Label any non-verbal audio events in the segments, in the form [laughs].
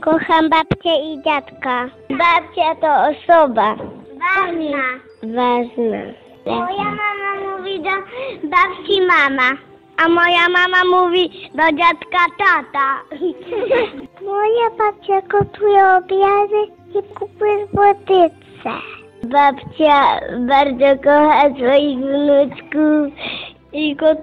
Kocham babcię i dziadka. Babcia to osoba. Ważna. Ważna. Moja mama mówi do babci mama, a moja mama mówi do dziadka tata. [laughs] Moja babcia gotuje obiady i kupuje słodycze. Babcia bardzo kocha swoich wnuczków i, got,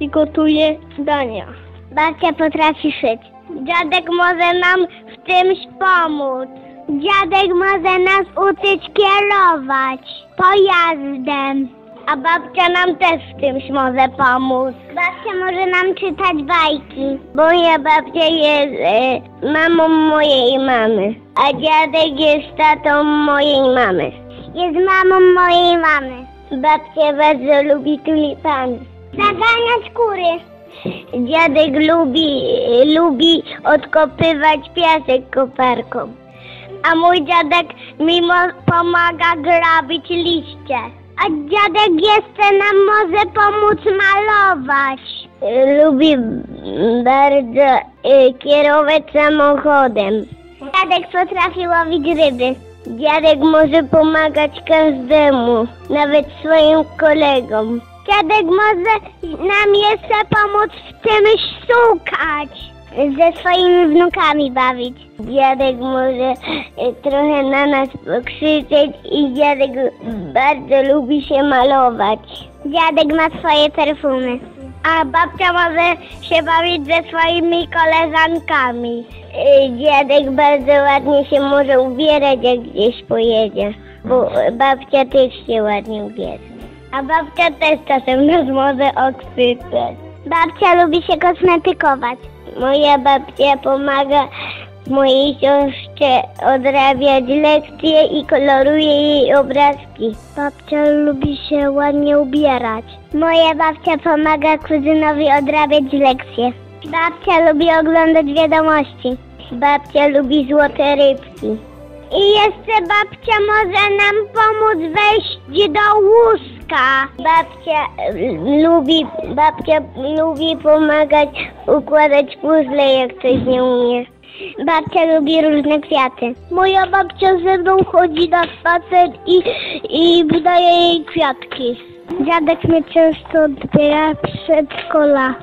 i gotuje dania. Babcia potrafi szyć. Dziadek może nam czymś pomóc. Dziadek może nas uczyć kierować pojazdem. A babcia nam też w czymś może pomóc. Babcia może nam czytać bajki. Moja babcia jest e, mamą mojej mamy. A dziadek jest tatą mojej mamy. Jest mamą mojej mamy. Babcia bardzo lubi tulipany. Zaganiać kury. Dziadek lubi, lubi odkopywać piasek koparką. A mój dziadek mimo pomaga grabić liście. A dziadek jeszcze nam może pomóc malować. Lubi bardzo y, kierować samochodem. Dziadek potrafi łowić ryby. Dziadek może pomagać każdemu, nawet swoim kolegom. Dziadek może nam jeszcze pomóc w czymś szukać. Ze swoimi wnukami bawić. Dziadek może e, trochę na nas pokrzyczeć i dziadek bardzo lubi się malować. Dziadek ma swoje perfumy. A babcia może się bawić ze swoimi koleżankami. E, Dziadek bardzo ładnie się może ubierać, jak gdzieś pojedzie. Bo babcia też się ładnie ubiera. A babcia też czasem nas może. Babcia lubi się kosmetykować. Moja babcia pomaga mojej siostrze odrabiać lekcje i koloruje jej obrazki. Babcia lubi się ładnie ubierać. Moja babcia pomaga kuzynowi odrabiać lekcje. Babcia lubi oglądać wiadomości. Babcia lubi złote rybki. I jeszcze babcia może nam pomóc wejść do łóżka. Babcia y, lubi, babcia lubi pomagać układać puzzle, jak coś nie umie. Babcia lubi różne kwiaty. Moja babcia ze mną chodzi na spacer i, i wydaje jej kwiatki. Dziadek mnie często odbiera przedszkola.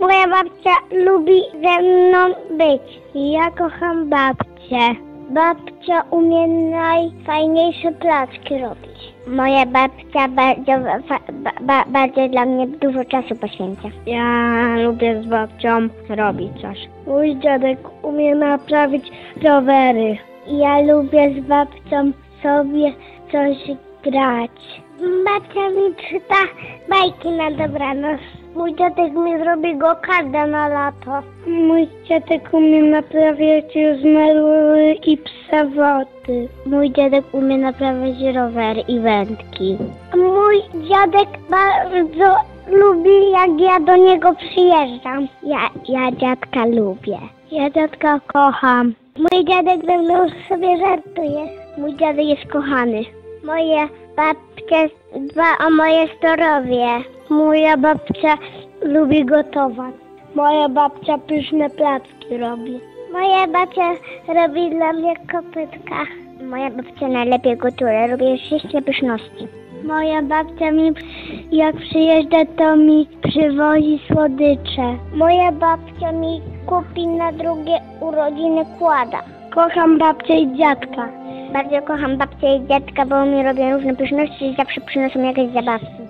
Moja babcia lubi ze mną być. Ja kocham babcię. Babcia umie najfajniejsze placki robić. Moja babcia bardzo, ba, ba, bardzo dla mnie dużo czasu poświęca. Ja lubię z babcią robić coś. Mój dziadek umie naprawić rowery. Ja lubię z babcią sobie coś grać. Babcia mi czyta bajki na dobranoc. Mój dziadek mi zrobi go każda na lato. Mój dziadek umie naprawiać zmyły i przewoty. Mój dziadek umie naprawiać rower i wędki. Mój dziadek bardzo lubi, jak ja do niego przyjeżdżam. Ja, ja dziadka lubię. Ja dziadka kocham. Mój dziadek ze mną sobie żartuje. Mój dziadek jest kochany. Moja babcia dba o moje zdrowie. Moja babcia lubi gotować. Moja babcia pyszne placki robi. Moja babcia robi dla mnie kopytka. Moja babcia najlepiej gotuje, robi wszystkie pyszności. Moja babcia mi, jak przyjeżdża, to mi przywozi słodycze. Moja babcia mi kupi na drugie urodziny kłada. Kocham babcię i dziadka. Bardzo kocham babcię i dziadka, bo mi robią różne pyszności i zawsze przynoszą jakieś zabawki.